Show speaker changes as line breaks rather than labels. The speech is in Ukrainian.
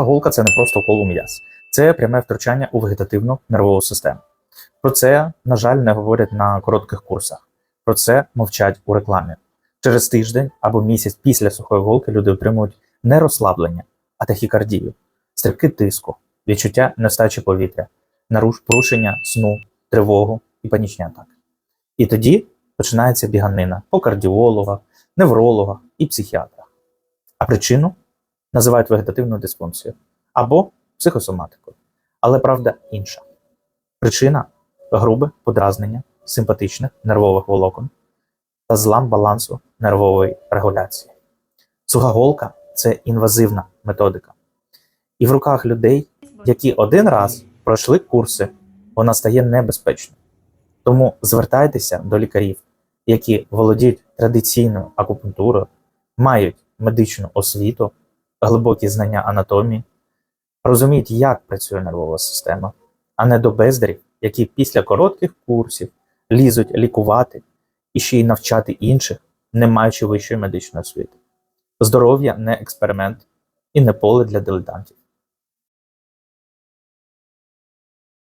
Голка це не просто укол у м'яз, це пряме втручання у вегетативну нервову систему. Про це, на жаль, не говорять на коротких курсах. Про це мовчать у рекламі. Через тиждень або місяць після сухої голки люди отримують не розслаблення, а тахікардію, стрибки тиску, відчуття нестачі повітря, порушення сну, тривогу і панічні атаки. І тоді починається біганина по кардіологах, неврологах і психіатрах. А причину називають вегетативною дисфункцією або психосоматикою. Але правда інша. Причина грубе подразнення симпатичних нервових волокон та злам балансу нервової регуляції. Суха голка це інвазивна методика. І в руках людей, які один раз пройшли курси, вона стає небезпечною. Тому звертайтеся до лікарів, які володіють традиційною акупунктурою, мають медичну освіту, глибокі знання анатомії, розуміють, як працює нервова система, а не до бездарів, які після коротких курсів лізуть лікувати і ще й навчати інших, не маючи вищої медичної освіти. Здоров'я не експеримент і не поле для дилетантів.